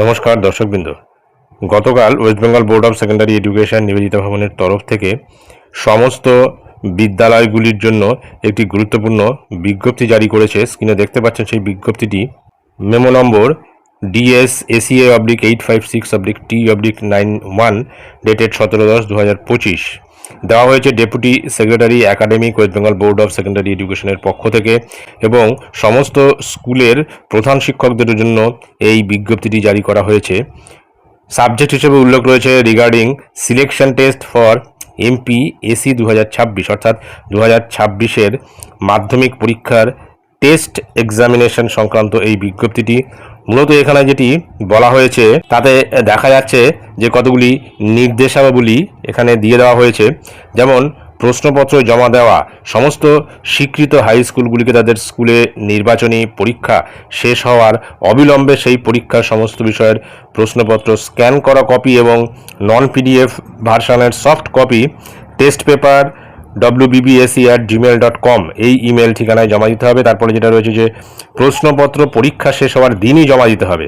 নমস্কার, দর্শকবৃন্দ। গতকাল West Bengal Board of Secondary Education Nivedita ভবনের তরফ থেকে সমস্ত বিদ্যালয়গুলির জন্য একটি গুরুত্বপূর্ণ বিজ্ঞপ্তি জারি করেছে। স্ক্রিনে দেখতে পাচ্ছেন সেই বিজ্ঞপ্তিটি। Memo number DS ACA oblique eight five six oblique T oblique nine one, dated সতেরো দশ দু হাজার পঁচিশ। দেওয়া হয়েছে deputy secretary academic West Bengal Board of Secondary এডুকেশনের পক্ষ থেকে এবং সমস্ত স্কুলের প্রধান শিক্ষকদের জন্য এই বিজ্ঞপ্তিটি জারি করা হয়েছে। সাবজেক্ট হিসেবে উল্লেখ রয়েছে regarding selection test for MP AC দু অর্থাৎ দু হাজার ছাব্বিশের মাধ্যমিক পরীক্ষার টেস্ট এক্সামিনেশন সংক্রান্ত এই বিজ্ঞপ্তিটি মূলত এখানে যেটি বলা হয়েছে, তাতে দেখা যাচ্ছে যে কতগুলি নির্দেশাবলী এখানে দিয়ে দেওয়া হয়েছে। যেমন, প্রশ্নপত্র জমা দেওয়া, সমস্ত স্বীকৃত হাই স্কুলগুলিকে তাদের স্কুলে নির্বাচনী পরীক্ষা শেষ হওয়ার অবিলম্বে সেই পরীক্ষার সমস্ত বিষয়ের প্রশ্নপত্র স্ক্যান করা কপি এবং non PDF ভার্সানের soft copy test paper WBBAC at Gmail dot com এই ইমেল ঠিকানায় জমা দিতে হবে। তারপরে যেটা রয়েছে যে, প্রশ্নপত্র পরীক্ষা শেষ হওয়ার দিনই জমা দিতে হবে।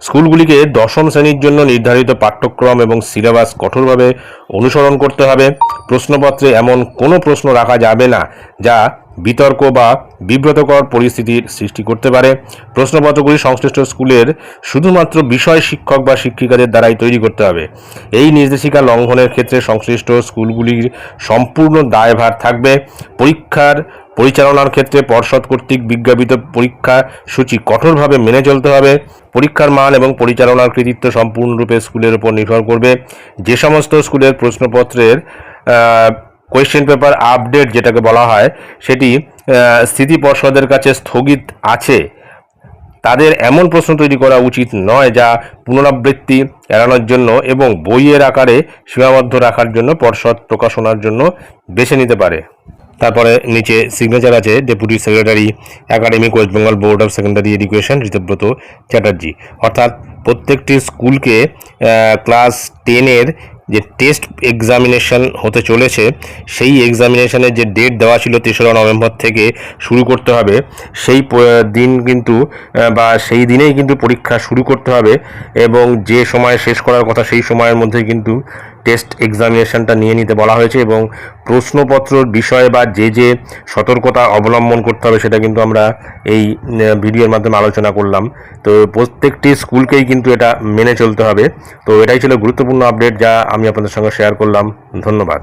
স্কুলগুলিকে দশম শ্রেণির জন্য নির্ধারিত পাঠ্যক্রম এবং সিলেবাস কঠোরভাবে অনুসরণ করতে হবে। প্রশ্নপত্রে এমন কোনো প্রশ্ন রাখা যাবে না, যা বিতর্ক বা বিব্রতকর পরিস্থিতির সৃষ্টি করতে পারে। প্রশ্নপত্রগুলি সংশ্লিষ্ট স্কুলের শুধুমাত্র বিষয় শিক্ষক বা শিক্ষিকাদের দ্বারাই তৈরি করতে হবে। এই নির্দেশিকা লঙ্ঘনের ক্ষেত্রে সংশ্লিষ্ট স্কুলগুলির সম্পূর্ণ দায়ভার থাকবে। পরীক্ষার পরিচালনার ক্ষেত্রে পর্ষদ কর্তৃক বিজ্ঞাপিত পরীক্ষা সূচি কঠোরভাবে মেনে চলতে হবে। পরীক্ষার মান এবং পরিচালনার কৃতিত্ব সম্পূর্ণরূপে স্কুলের উপর নির্ভর করবে। যে সমস্ত স্কুলের প্রশ্নপত্রের কোয়েশ্চেন পেপার আপডেট যেটাকে বলা হয়, সেটি স্থিতি পর্ষদের কাছে স্থগিত আছে। তাদের এমন প্রশ্ন তৈরি করা উচিত নয় যা পুনরাবৃত্তি এড়ানোর জন্য এবং বইয়ের আকারে সীমাবদ্ধ রাখার জন্য পর্ষদ প্রকাশনার জন্য বেছে নিতে পারে। তারপরে নিচে সিগনেচার আছে deputy secretary academic West Bengal Board of Secondary Education Ritabrata Chatterjee অর্থাৎ প্রত্যেকটি স্কুলকে ক্লাস টেনের যে টেস্ট এক্সামিনেশান হতে চলেছে, সেই এক্সামিনেশানের যে ডেট দেওয়া ছিল তেসরা নভেম্বর থেকে শুরু করতে হবে। সেই দিন কিন্তু বা সেই দিনেই কিন্তু পরীক্ষা শুরু করতে হবে এবং যে সময় শেষ করার কথা সেই সময়ের মধ্যে কিন্তু টেস্ট এক্সামিনেশনটা নিয়ে নিতে বলা হয়েছে এবং প্রশ্নপত্রর বিষয়ে বা যে যে সতর্কতা অবলম্বন করতে হবে সেটা কিন্তু আমরা এই ভিডিওর মাধ্যমে আলোচনা করলাম। তো প্রত্যেকটি স্কুলকেই কিন্তু এটা মেনে চলতে হবে। তো এটাই ছিল গুরুত্বপূর্ণ আপডেট যা আমি আপনাদের সঙ্গে শেয়ার করলাম। ধন্যবাদ।